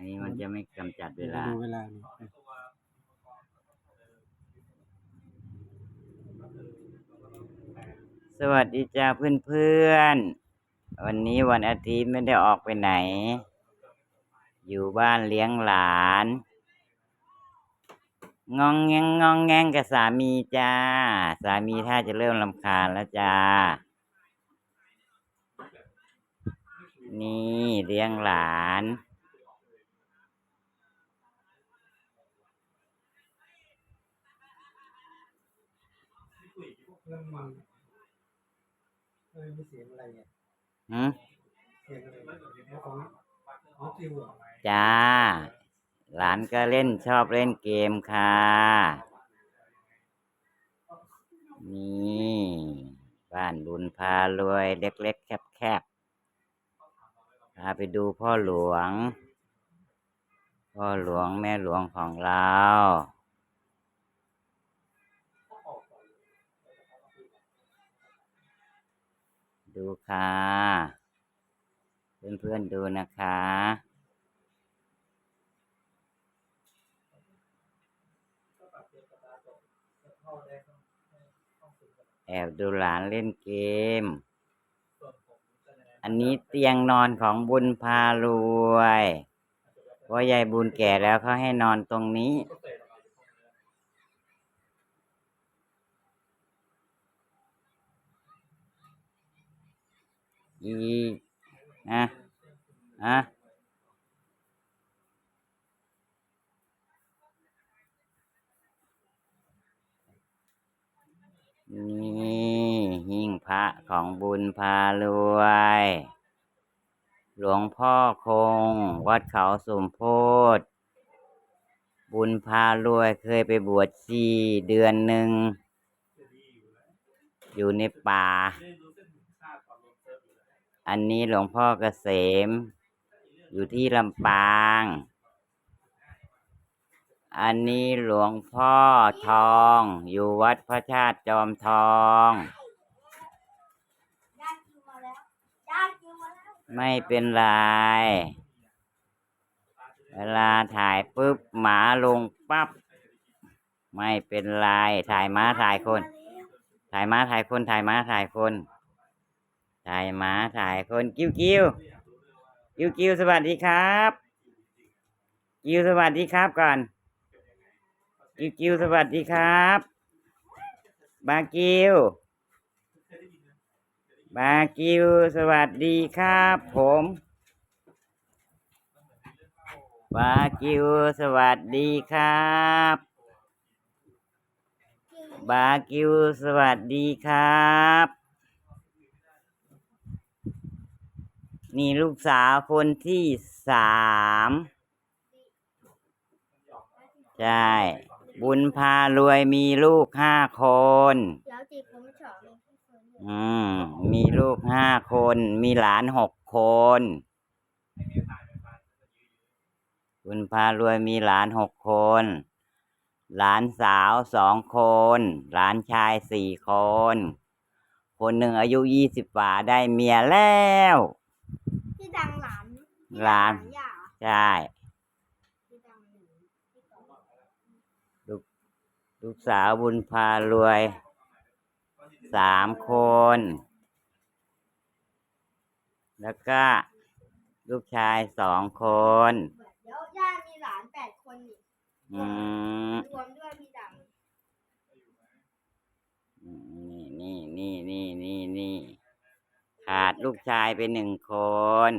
อันนี้มันจะไม่กำจัดเวลา ดูเวลานี่สวัสดีจ้าเพื่อนๆ วันนี้วันอาทิตย์ไม่ได้ออกไปไหน อยู่บ้านเลี้ยงหลาน งองแงงงองแงงกับสามีจ้า สามีถ้าจะเริ่มลำคาญแล้วจ้า นี่เลี้ยงหลาน แล้วมันเอ้ยมีเสียงอะไรเนี่ยหืมเสียงอะไรแล้วของของจิวเหรอจ้า หลานก็เล่นชอบเล่นเกมค่ะ นี่ บ้านบุญพารวยเล็กๆ แคบๆพาไปดูพ่อหลวง พ่อหลวงแม่หลวงของเรา ดูค่ะ เพื่อนๆดูนะคะแอบดูหลานเล่นเกม อันนี้เตียงนอนของบุญพารวย เพราะยายบุญแก่แล้วเขาให้นอนตรงนี้ อีอะอะนี่หิ้งพระของบุญพารวย หลวงพ่อคง วัดเขาสมโพธิบุญพารวยเคยไปบวชชีเดือนหนึ่ง อยู่ในป่า อันนี้หลวงพ่อเกษม อยู่ที่ลำปาง อันนี้หลวงพ่อทอง อยู่วัดพระชาติจอมทอง ไม่เป็นไร เวลาถ่ายปุ๊บหมาลงปั๊บ ไม่เป็นไร ถ่ายม้าถ่ายคน ถ่ายม้าถ่ายคน ถ่ายม้าถ่ายคน ถ่ายหมาถ่ายคนกิ้วกิ้วกิ้วกิ้วสวัสดีครับ กิ้วสวัสดีครับก่อน กิ้วกิ้วสวัสดีครับ บากิ้วบากิ้วสวัสดีครับ ผมบากิ้วสวัสดีครับ บากิวสวัสดีครับ นี่ลูกสาวคนที่สามใช่ บุญพารวยมีลูกห้าคนเดี๋ยวจีบผมเฉาะเลยที่คนเดียวอืม มีลูกห้าคน มีหลานหกคน บุญพารวยมีหลานหกคน หลานสาวสองคน หลานชายสี่คน คนหนึ่งอายุยี่สิบกว่าได้เมียแล้วพี่ดังหลานพี่หลานดังย่าใช่พี่ดังหนึ่งพี่สองลูกสาวบุญพารวย สามคน แล้วก็ ลูกชายสองคนเดี๋ยวย่ามีหลานแปดคนนี่อืมรวมด้วยพี่ดังนี่นี่นี่นี่นี่นี่ขาดลูกชายไปหนึ่งคน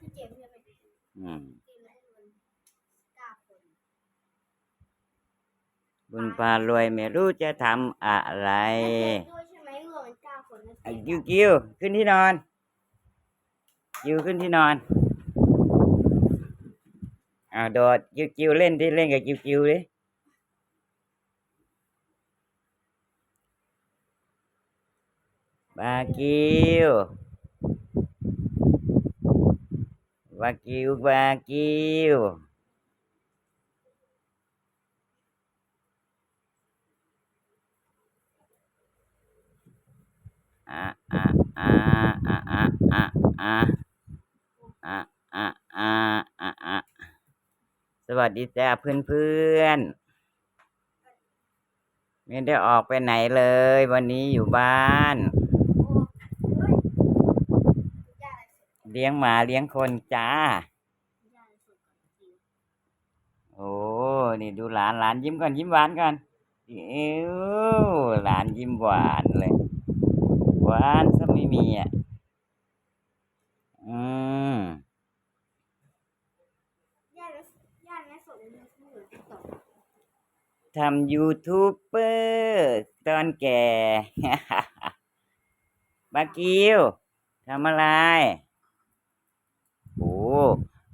พี่เจมส์จะไป จีบอืมให้รวมเก้าคนบุญพารวยไม่รู้จะทำอะไรและเจมส์ด้วยใช่ไหมรวมเป็นเก้าคนนะไอ้กิ้วกิ้วขึ้นที่นอนกิ้วขึ้นที่นอนอ่าโดดกิ้วกิ้วเล่นที่เล่นกับกิ้วกิ้วดิบากิ้ว บากิ้วากิวอะอะอะอะอะอะอะอะอะอะอะอะสวัสดีจ้าเพื่อนเพื่อนไม่ได้ออกไปไหนเลย วันนี้อยู่บ้าน โอ้เฮ้ยย่าอะไรสุด เลี้ยงหมาเลี้ยงคนจ้าย่าอะไรสุดก่อนคิวโอ้ นี่ดูหลานหลานยิ้มก่อนยิ้มหวานก่อนเอ้วหลานยิ้มหวานเลย หวานซะไม่มีอะ อืมย่าอะไรย่าอะไรสดในยูทูบหรือติ๊กต็อกทำยูทูบเบอร์ตอนแก่ บากิวทำอะไร โอ้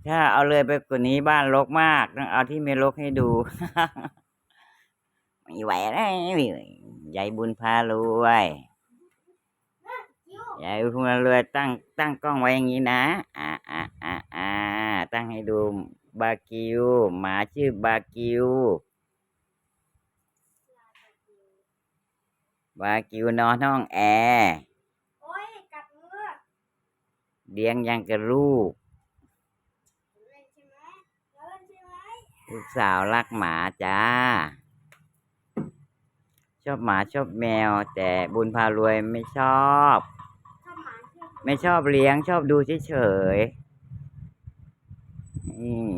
ถ้าเอาเลยไปกว่านี้บ้านรกมากต้องเอาที่ไม่รกให้ดูไม่ไหวแล้วยายบุญพารวยคิวยายบุญพารวยตั้งตั้งกล้องไว้อย่างนี้นะอ่าอ่าอ่าอ่าตั้งให้ดูบากิวหมาชื่อบากิวบากิวนอนห้องแอร์โอ้ยกัดมือเลี้ยงยังกับลูก เล่นใช่ไหมเราเล่นใช่ไหม ลูกสาวรักหมาจ้า ชอบหมาชอบแมว แต่บุญพารวยไม่ชอบถ้าหมาเชื่อไม่ชอบเลี้ยงชอบดูเฉยๆอืม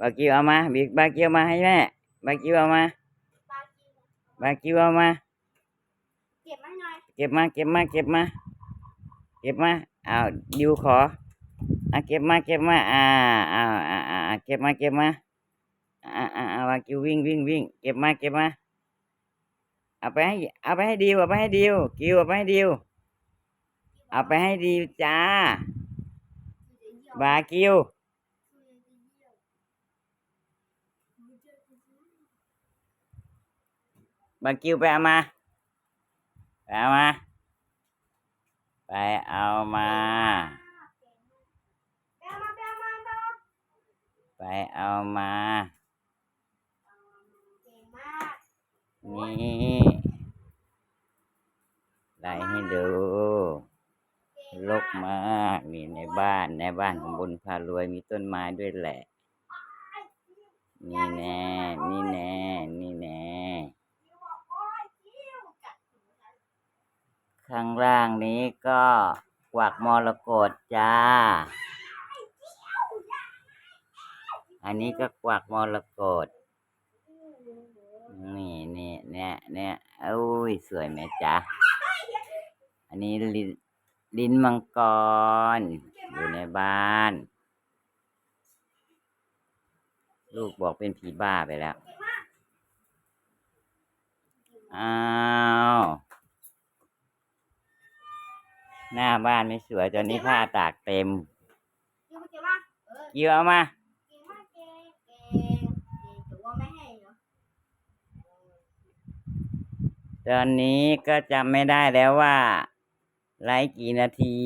บากิวเอามาบิ๊กบากิวเอามาให้แม่บากิวเอามาปลากินบากิวเอามา เก็บมาหน่อยเก็บมาเก็บมาเก็บมา เก็บมาอ้าวดิวขอ อะเก็บมาเก็บมาอ่าอ้าวอ่าอ่าอ่าเก็บมาเก็บมาอ่าอ่าอ่าวากิววิ่งวิ่งวิ่งเก็บมาเก็บมาเอาไปให้เอาไปให้ดิวเอาไปให้ดิวกิวเอาไปให้ดิวเอาไปให้ดิวจ้าบากิวบากิวไปเอามาไปเอามาไปเอามา แปลมาแปลมาแปลมา ไปเอามา เก่งมาก นี่ไล่ให้ดู เก่ง ลกมาก นี่ใน บ้านในบ้านของบุญพารวยมีต้นไม้ด้วยแหละ นี่แน่ นี่แน่ นี่แน่ ข้างล่างนี้ก็กวักมรกตจ้า อันนี้ก็กวักมรกตนี่นี่เนี่ยเนี่ยโอ้ย สวยไหมจ๊ะ อันนี้ลิน ลิ้นมังกร อยู่ในบ้าน ลูกบอกเป็นผีบ้าไปแล้ว อ้าว หน้าบ้านไม่สวยตอนนี้ผ้าตากเต็มคิวเกี่ยวเอามาเก่งมาตอนนี้ก็จำไม่ได้แล้วว่า ไลฟ์กี่นาที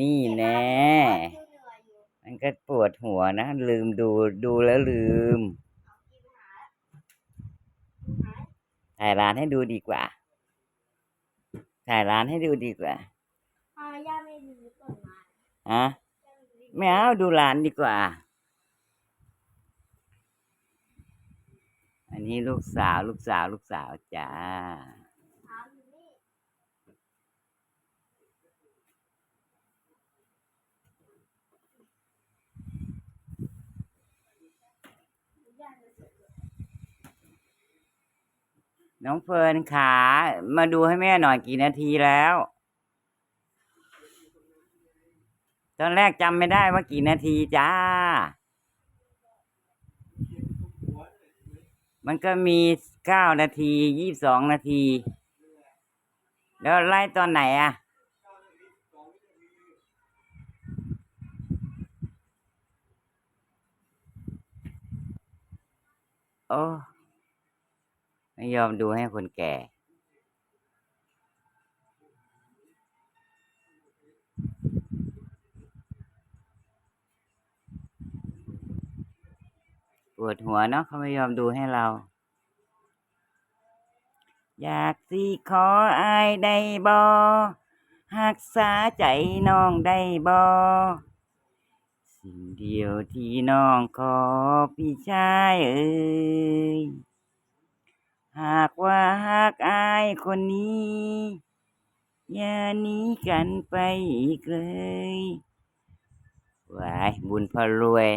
นี่แน่คิวเหนื่อยอยู่มันก็ปวดหัวนะ ลืมดูดูแล้วลืมเอาคิวหาคิวหาถ่ายร้านให้ดูดีกว่า ถ่ายร้านให้ดูดีกว่าอ่าย่าไม่ดูต้นไม้ฮะย่าไม่ดูไม่เอาดูร้านดีกว่า อันนี้ลูกสาวลูกสาวลูกสาวจ้า ถามอยู่นี่ย่าจะเสร็จแล้ว น้องเฟิร์นขา มาดูให้แม่หน่อยกี่นาทีแล้ว ตอนแรกจำไม่ได้ว่ากี่นาทีจ้า มันก็มีเก้านาทียี่สิบสองนาที แล้วไล่ตอนไหนอะโอ้ ไม่ยอมดูให้คนแก่ ปวดหัวเนาะเขาไม่ยอมดูให้เรา อยากสิขออายได้บ่หักษาใจน้องได้บ่สิ่งเดียวที่น้องขอพี่ชายเอ่ย หากว่าหากอายคนนี้ อย่าหนีกันไปอีกเลยหวายบุญพรวย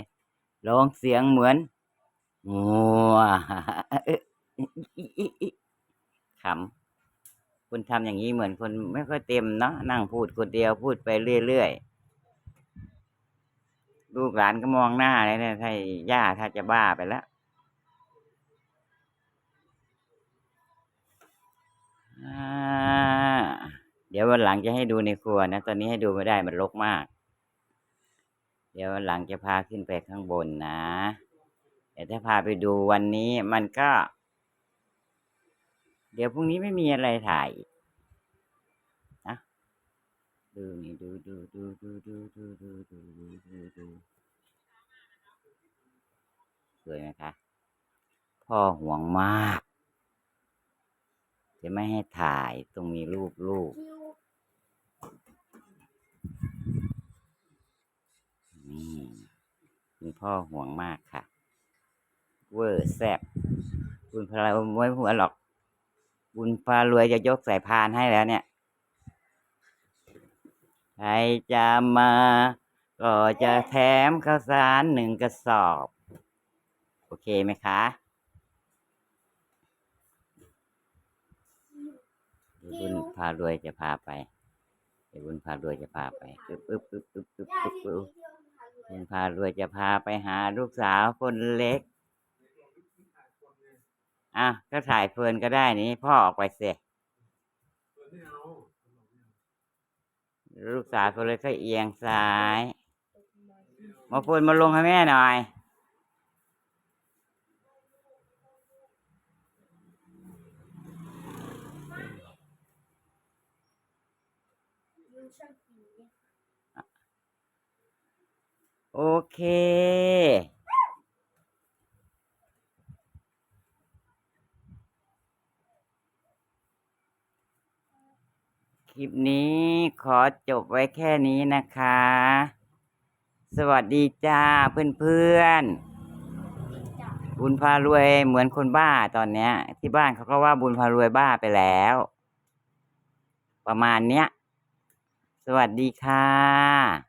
ร้องเสียงเหมือนงัวขำคุณทำอย่างนี้เหมือนคนไม่ค่อยเต็มเนาะนั่งพูดคนเดียวพูดไปเรื่อยๆลูกหลานก็มองหน้าเลยเนี่ยถ้าย่าถ้าจะบ้าไปแล้ว เดี๋ยววันหลังจะให้ดูในครัวนะ ตอนนี้ให้ดูไม่ได้มันรกมาก เดี๋ยววันหลังจะพาขึ้นไปข้างบนนะแต่ถ้าพาไปดูวันนี้มันก็ เดี๋ยวพรุ่งนี้ไม่มีอะไรถ่ายนะดูนี่ดูดูดูดูดูดูดูดูดูดูดูสวยไหมคะพ่อห่วงมาก จะไม่ให้ถ่ายตรงมีรูปลูกคิวนี่คุณพ่อห่วงมากค่ะ เวอร์แซบคุณพลายไม่หัวหรอก บุญพารวยจะยกสายพานให้แล้วเนี่ย ใครจะมา ก็จะแถมข้าวสารหนึ่งกระสอบ โอเคไหมคะเดี๋ยว บุญพารวยจะพาไปเดี๋ยวบุญพารวยจะพาไปปึ๊บปึ๊บปึ๊บปึ๊บปึ๊บย่าปึ๊บที่ปึ๊บมีเที่ยวพารวยบุญพารวยจะพาไปหาลูกสาวคนเล็ก อะก็ถ่ายเพลินก็ได้นี่พ่อออกไปเสียไม่เอาลูกสาวคนเล็กก็เอียงซ้าย มาพูดมาลงให้แม่หน่อยยูช่างผี โอเค คลิปนี้ขอจบไว้แค่นี้นะคะ สวัสดีจ้าเพื่อนๆ บุญพารวยเหมือนคนบ้าตอนเนี้ย ที่บ้านเขาก็ว่าบุญพารวยบ้าไปแล้ว ประมาณเนี้ย สวัสดีค่ะ